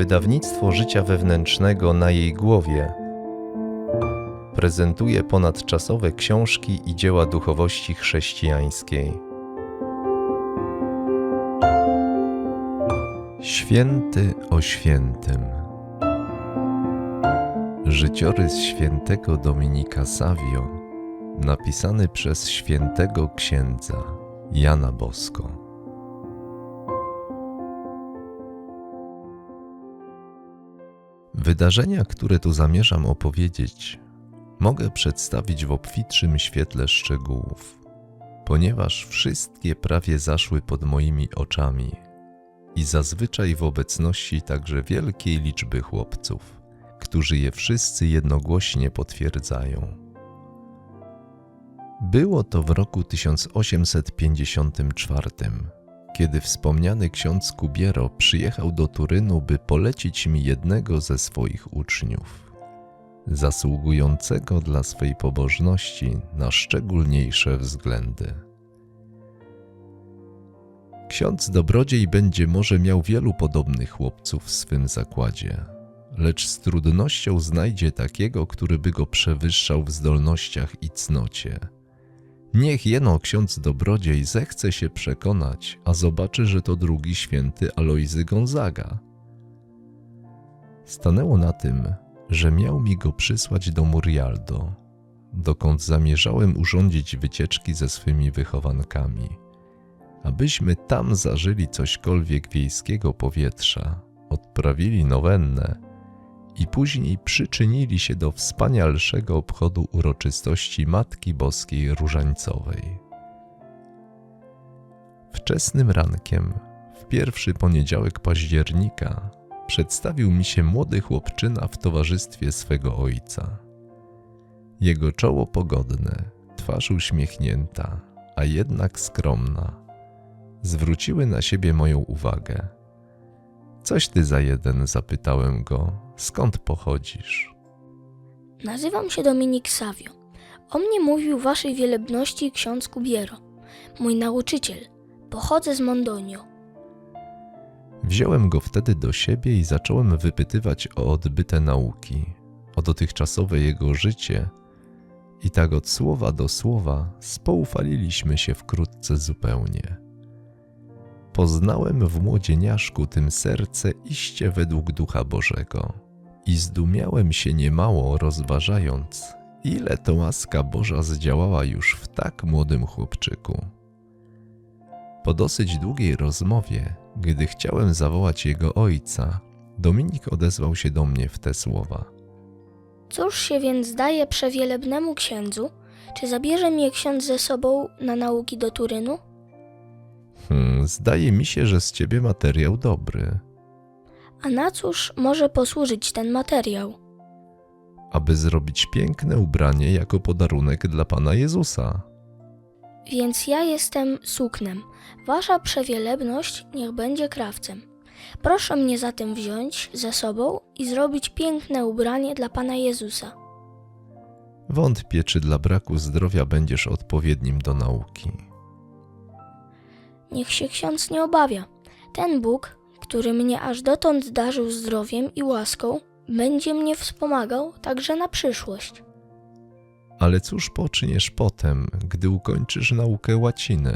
Wydawnictwo Życia Wewnętrznego na jej głowie prezentuje ponadczasowe książki i dzieła duchowości chrześcijańskiej. Święty o świętym. Życiorys świętego Dominika Savio, napisany przez świętego księdza Jana Bosko. Wydarzenia, które tu zamierzam opowiedzieć, mogę przedstawić w obfitszym świetle szczegółów, ponieważ wszystkie prawie zaszły pod moimi oczami i zazwyczaj w obecności także wielkiej liczby chłopców, którzy je wszyscy jednogłośnie potwierdzają. Było to w roku 1854 kiedy wspomniany ksiądz Kubiero przyjechał do Turynu, by polecić mi jednego ze swoich uczniów, zasługującego dla swej pobożności na szczególniejsze względy. Ksiądz Dobrodziej będzie może miał wielu podobnych chłopców w swym zakładzie, lecz z trudnością znajdzie takiego, który by go przewyższał w zdolnościach i cnocie – Niech jeno ksiądz dobrodziej zechce się przekonać, a zobaczy, że to drugi święty Alojzy Gonzaga. Stanęło na tym, że miał mi go przysłać do Murialdo, dokąd zamierzałem urządzić wycieczki ze swymi wychowankami, abyśmy tam zażyli cośkolwiek wiejskiego powietrza, odprawili nowennę i później przyczynili się do wspanialszego obchodu uroczystości Matki Boskiej Różańcowej. Wczesnym rankiem, w pierwszy poniedziałek października, przedstawił mi się młody chłopczyna w towarzystwie swego ojca. Jego czoło pogodne, twarz uśmiechnięta, a jednak skromna, zwróciły na siebie moją uwagę. Coś ty za jeden, zapytałem go, skąd pochodzisz? Nazywam się Dominik Savio. O mnie mówił waszej wielebności ksiądz Kubiero, mój nauczyciel. Pochodzę z Mondonio. Wziąłem go wtedy do siebie i zacząłem wypytywać o odbyte nauki, o dotychczasowe jego życie i tak od słowa do słowa spoufaliliśmy się wkrótce zupełnie. Poznałem w młodzieniaszku tym serce iście według Ducha Bożego i zdumiałem się niemało, rozważając, ile to łaska Boża zdziałała już w tak młodym chłopczyku. Po dosyć długiej rozmowie, gdy chciałem zawołać jego ojca, Dominik odezwał się do mnie w te słowa. Cóż się więc daje przewielebnemu księdzu? Czy zabierze mnie ksiądz ze sobą na nauki do Turynu? Zdaje mi się, że z ciebie materiał dobry. A na cóż może posłużyć ten materiał? Aby zrobić piękne ubranie jako podarunek dla Pana Jezusa. Więc ja jestem suknem. Wasza przewielebność niech będzie krawcem. Proszę mnie zatem wziąć ze sobą i zrobić piękne ubranie dla Pana Jezusa. Wątpię, czy dla braku zdrowia będziesz odpowiednim do nauki. Niech się ksiądz nie obawia. Ten Bóg, który mnie aż dotąd darzył zdrowiem i łaską, będzie mnie wspomagał także na przyszłość. Ale cóż poczyniesz potem, gdy ukończysz naukę łaciny?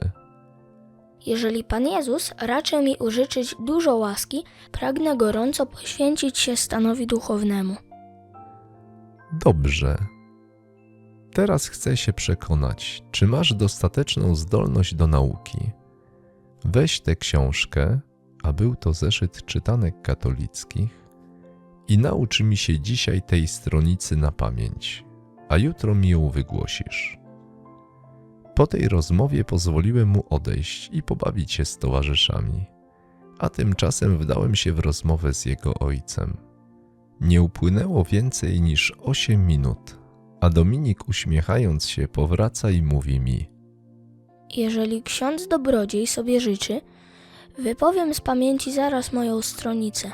Jeżeli Pan Jezus raczy mi użyczyć dużo łaski, pragnę gorąco poświęcić się stanowi duchownemu. Dobrze. Teraz chcę się przekonać, czy masz dostateczną zdolność do nauki. Weź tę książkę, a był to zeszyt czytanek katolickich, i naucz mi się dzisiaj tej stronicy na pamięć, a jutro mi ją wygłosisz. Po tej rozmowie pozwoliłem mu odejść i pobawić się z towarzyszami, a tymczasem wdałem się w rozmowę z jego ojcem. Nie upłynęło więcej niż osiem minut, a Dominik uśmiechając się powraca i mówi mi: Jeżeli ksiądz dobrodziej sobie życzy, wypowiem z pamięci zaraz moją stronicę.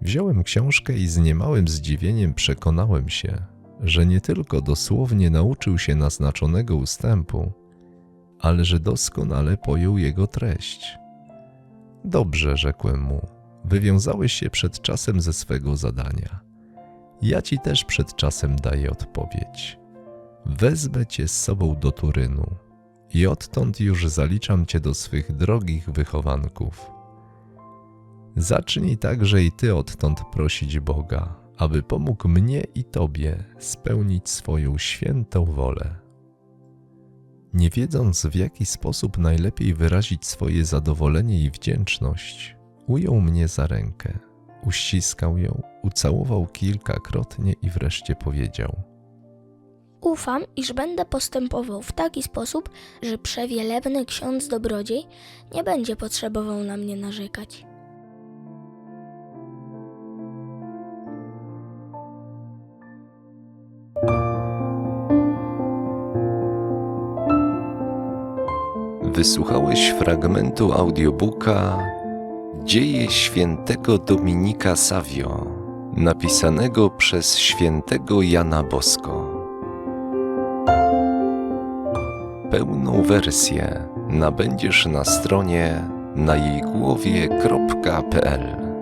Wziąłem książkę i z niemałym zdziwieniem przekonałem się, że nie tylko dosłownie nauczył się naznaczonego ustępu, ale że doskonale pojął jego treść. Dobrze, rzekłem mu, wywiązałeś się przed czasem ze swego zadania. Ja ci też przed czasem daję odpowiedź. Wezmę cię z sobą do Turynu i odtąd już zaliczam cię do swych drogich wychowanków. Zacznij także i ty odtąd prosić Boga, aby pomógł mnie i tobie spełnić swoją świętą wolę. Nie wiedząc, w jaki sposób najlepiej wyrazić swoje zadowolenie i wdzięczność, ujął mnie za rękę, uściskał ją, ucałował kilkakrotnie i wreszcie powiedział: Ufam, iż będę postępował w taki sposób, że przewielebny ksiądz dobrodziej nie będzie potrzebował na mnie narzekać. Wysłuchałeś fragmentu audiobooka Dzieje świętego Dominika Savio, napisanego przez świętego Jana Bosko. Pełną wersję nabędziesz na stronie na jej głowie.pl.